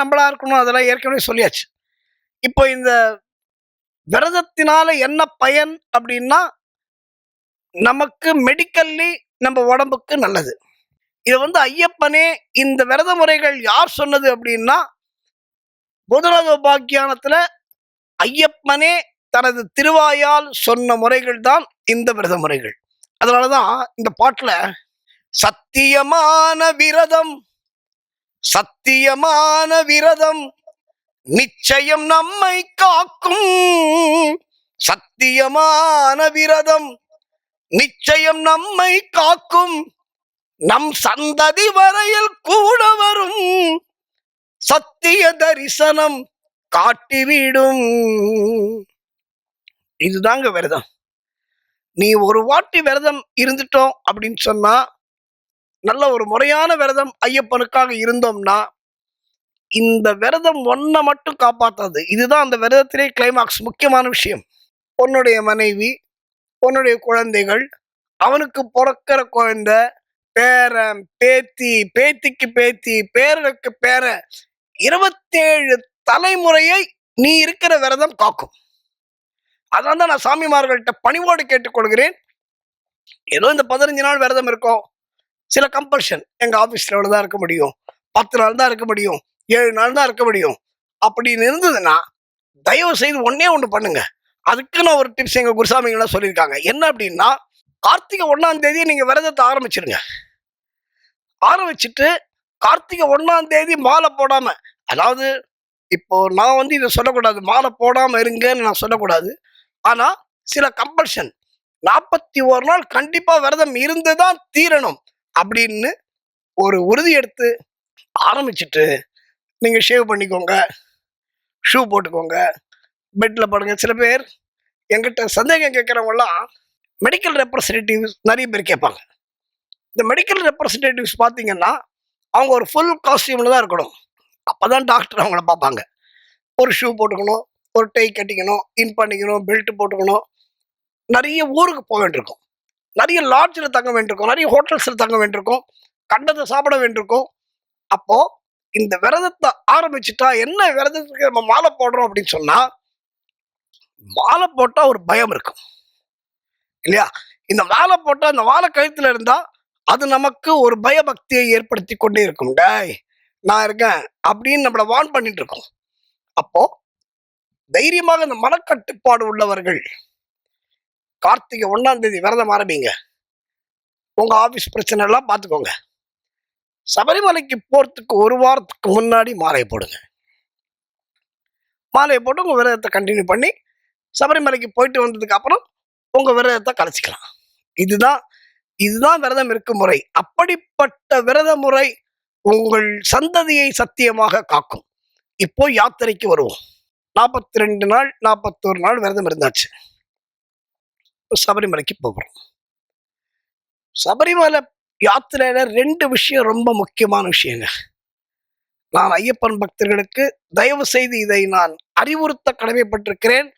நம்மளா இருக்கணும் அதெல்லாம் ஏற்கனவே சொல்லியாச்சு. இப்போ இந்த விரதத்தினால என்ன பயன் அப்படின்னா நமக்கு மெடிக்கல்லி நம்ம உடம்புக்கு நல்லது. இது வந்து ஐயப்பனே இந்த விரத முறைகள் யார் சொன்னது அப்படின்னா புதரக ஐயப்பனே தனது திருவாயால் சொன்ன முறைகள் தான் இந்த விரத முறைகள். அதனாலதான் இந்த பாட்டில் சத்தியமான விரதம் சத்தியமான விரதம் நிச்சயம் நம்மை காக்கும். சத்தியமான விரதம் நிச்சயம் நம்மை காக்கும். நம் சந்ததி வரையில் கூட வரும். சத்திய தரிசனம் காட்டிவிடும். இதுதாங்க விரதம். நீ ஒரு வாட்டி விரதம் இருந்துட்டோம் அப்படின்னு சொன்னா நல்ல ஒரு முறையான விரதம் ஐயப்பனுக்காக இருந்தோம்னா இந்த விரதம் ஒன்றை மட்டும் காப்பாற்றாது இதுதான் அந்த விரதத்திலே கிளைமாக்ஸ் முக்கியமான விஷயம். உன்னுடைய மனைவி உன்னுடைய குழந்தைகள் அவனுக்கு பிறக்கிற குழந்த பேரன் பேத்தி பேத்திக்கு பேத்தி பேரனுக்கு பேரன் இருபத்தேழு தலைமுறையை நீ இருக்கிற விரதம் காக்கும். அதான் தான் நான் சாமிமார்கள்ட்ட பணிவோடு கேட்டுக்கொள்கிறேன். ஏதோ இந்த பதினஞ்சு நாள் விரதம் இருக்கும். சில கம்பல்ஷன் எங்க ஆபீஸ்ல இவ்வளவுதான் இருக்க முடியும்? பத்து நாள் தான் இருக்க முடியும். ஏழு நாள் தான் இருக்க முடியும். அப்படின்னு இருந்ததுன்னா தயவு செய்து ஒன்றே ஒன்று பண்ணுங்க. அதுக்குன்னு ஒரு டிப்ஸ் எங்கள் குருசாமிங்களாம் சொல்லியிருக்காங்க. என்ன அப்படின்னா கார்த்திகை ஒன்றாம் தேதி நீங்கள் விரதத்தை ஆரம்பிச்சிருங்க. ஆரம்பிச்சிட்டு கார்த்திகை ஒன்றாம் தேதி மாலை போடாமல் அதாவது இப்போ நான் வந்து இதை சொல்லக்கூடாது. மாலை போடாமல் இருங்கன்னு நான் சொல்லக்கூடாது. ஆனால் சில கம்பல்ஷன் நாற்பத்தி ஒரு நாள் கண்டிப்பாக விரதம் இருந்து தான் தீரணும். அப்படின்னு ஒரு உறுதி எடுத்து ஆரம்பிச்சிட்டு நீங்கள் ஷேவ் பண்ணிக்கோங்க ஷூ போட்டுக்கோங்க பெட்டில் படுங்க சில பேர் என்கிட்ட சந்தேகம் கேட்குறவங்கலாம் மெடிக்கல் ரெப்ரசன்டேட்டிவ்ஸ் நிறைய பேர் கேட்பாங்க. இந்த மெடிக்கல் ரெப்ரசன்டேட்டிவ்ஸ் பார்த்தீங்கன்னா அவங்க ஒரு ஃபுல் காஸ்டியூமில் தான் இருக்கணும். அப்போ தான் டாக்டர் அவங்கள பார்ப்பாங்க. ஒரு ஷூ போட்டுக்கணும் ஒரு டை கட்டிக்கணும் இன் பண்ணிக்கணும் பெல்ட் போட்டுக்கணும். நிறைய ஊருக்கு போக வேண்டியிருக்கும். நிறைய லாட்ஜில் தங்க வேண்டியிருக்கும். நிறைய ஹோட்டல்ஸில் தங்க வேண்டியிருக்கும். கண்டதை சாப்பிட வேண்டியிருக்கும். அப்போ இந்த விரதத்தை ஆரம்பிச்சுட்டா என்ன விரதத்துக்கு நம்ம மாலை போடுறோம் அப்படின்னு சொன்னா மாலை போட்டா ஒரு பயம் இருக்கும். இல்லையா? இந்த மாலை போட்டா இந்த மாலை கழுத்துல இருந்தா அது நமக்கு ஒரு பயபக்தியை ஏற்படுத்தி கொண்டே இருக்கும். டேய் நான் இருக்கேன் அப்படின்னு நம்மளை வான் பண்ணிட்டு இருக்கோம். அப்போ தைரியமாக இந்த மனக்கட்டுப்பாடு உள்ளவர்கள் கார்த்திகை ஒன்றாம் தேதி விரதம் ஆரம்பிங்க. உங்க ஆபீஸ் பிரச்சனை எல்லாம் பார்த்துக்கோங்க சபரிமலைக்கு போறதுக்கு ஒரு வாரத்துக்கு முன்னாடி மாலை போடுங்க. மாலையை போட்டு உங்க விரதத்தை கண்டினியூ பண்ணி சபரிமலைக்கு போயிட்டு வந்ததுக்கு அப்புறம் உங்க விரதத்தை கலைச்சிக்கலாம் இதுதான் இதுதான் விரதம் இருக்கும் முறை. அப்படிப்பட்ட விரத முறை உங்கள் சந்ததியை சத்தியமாக காக்கும். இப்போ யாத்திரைக்கு வருவோம். நாற்பத்தி ரெண்டு நாள் நாற்பத்தோரு நாள் விரதம் இருந்தாச்சு. சபரிமலைக்கு போகிறோம். சபரிமலை யாத்திரையில ரெண்டு விஷயம் ரொம்ப முக்கியமான விஷயங்க. நான் ஐயப்பன் பக்தர்களுக்கு தயவு செய்து இதை நான் அறிவுறுத்த கடமைப்பட்டிருக்கிறேன்.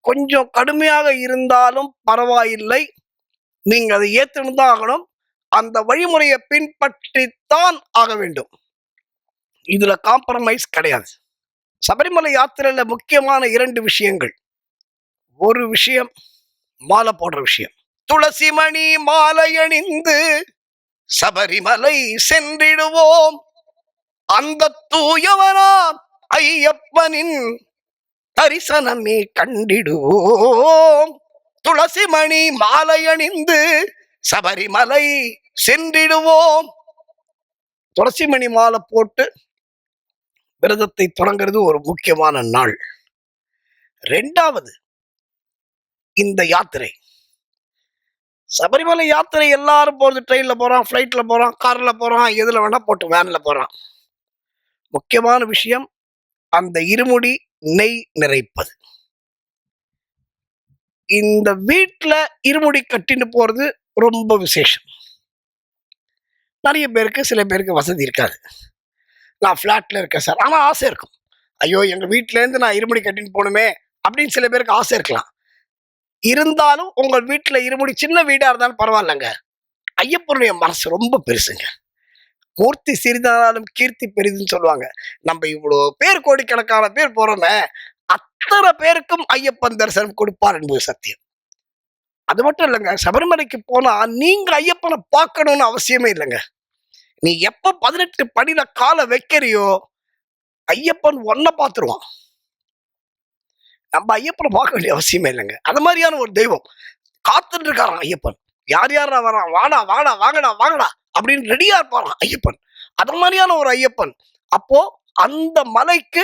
கொஞ்சம் கடுமையாக இருந்தாலும் பரவாயில்லை. நீங்க அதை ஏற்றுன்னு தான் ஆகணும். அந்த வழிமுறையை பின்பற்றித்தான் ஆக வேண்டும். இதுல காம்ப்ரமைஸ் கிடையாது. சபரிமலை யாத்திரையில முக்கியமான இரண்டு விஷயங்கள். ஒரு விஷயம் மாலை போடுற விஷயம். துளசி மணி மாலை அணிந்து சபரிமலை சென்றிடுவோம். அந்த தூயவனாம் ஐயப்பனின் தரிசனமே கண்டிடுவோம். துளசி மணி மாலை அணிந்து சபரிமலை சென்றிடுவோம். துளசி மணி மாலை போட்டு விரதத்தை தொடங்கிறது ஒரு முக்கியமான நாள். ரெண்டாவது இந்த யாத்திரை. சபரிமலை யாத்திரை எல்லாரும் போறது ட்ரெயின்ல போறான் ஃப்ளைட்ல போறான் கார்ல போறான் எதுல வேணா போட்டு வேன்ல போறான். முக்கியமான விஷயம் அந்த இருமுடி நெய் நிறைப்பது. இந்த வீட்டில் இருமுடி கட்டின்னு போறது ரொம்ப விசேஷம். நிறைய பேருக்கு சில பேருக்கு வசதி இருக்காது. நான் ஃப்ளாட்ல இருக்கேன் சார். ஆனால் ஆசை இருக்கும். ஐயோ எங்கள் வீட்டிலேருந்து இருந்து நான் இருமுடி கட்டின்னு போகணுமே அப்படின்னு சில பேருக்கு ஆசை இருக்கலாம். இருந்தாலும் உங்கள் வீட்டில் இருமுடி சின்ன வீடாக இருந்தாலும் பரவாயில்லைங்க. ஐயப்பனுடைய மனசு ரொம்ப பெருசுங்க. மூர்த்தி சிறிதானாலும் கீர்த்தி பெரிதுன்னு சொல்லுவாங்க. நம்ம இவ்வளோ பேர் கோடிக்கணக்கான பேர் போகிறோமே அத்தனை பேருக்கும் ஐயப்பன் தரிசனம் கொடுப்பார் என்பது சத்தியம். அது மட்டும் இல்லைங்க சபரிமலைக்கு போனா நீங்கள் ஐயப்பனை பார்க்கணும்னு அவசியமே இல்லைங்க. நீ எப்போ பதினெட்டு படியில காலை வைக்கிறியோ ஐயப்பன் ஒன்ன பார்த்துருவான். நம்ம ஐயப்பனை பார்க்க வேண்டிய அவசியமே இல்லைங்க. அது மாதிரியான ஒரு தெய்வம். காத்துட்டு இருக்காராம் ஐயப்பன். யார் யாரா வரான் வாடா வாடா வாங்கடா வாங்கடா அப்படின்னு ரெடியா இருப்பாராம் ஐயப்பன். அது மாதிரியான ஒரு ஐயப்பன். அப்போ அந்த மலைக்கு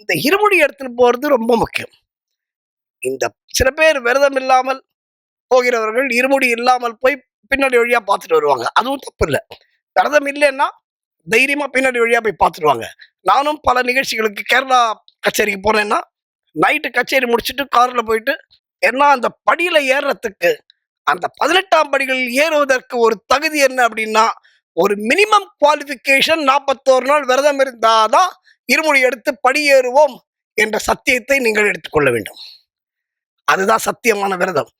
இந்த இருமுடி எடுத்துட்டு போறது ரொம்ப முக்கியம். இந்த சில பேர் விரதம் இல்லாமல் போகிறவர்கள் இருமுடி இல்லாமல் போய் பின்னாடி வழியா பார்த்துட்டு வருவாங்க. அதுவும் தப்பு இல்லை. விரதம் இல்லைன்னா தைரியமா பின்னாடி வழியா போய் பார்த்துருவாங்க நானும் பல நிகழ்ச்சிகளுக்கு கேரளா கச்சேரிக்கு போனேன்னா நைட்டு கச்சேரி முடிச்சுட்டு காரில் போயிட்டு ஏன்னா அந்த படியில் ஏறுறதுக்கு அந்த பதினெட்டாம் படிகளில் ஏறுவதற்கு ஒரு தகுதி என்ன அப்படின்னா ஒரு மினிமம் குவாலிஃபிகேஷன் நாற்பத்தோரு நாள் விரதம் இருந்தாதான் இருமொழி எடுத்து படியேறுவோம் என்ற சத்தியத்தை நீங்கள் எடுத்துக்கொள்ள வேண்டும். அதுதான் சத்தியமான விரதம்.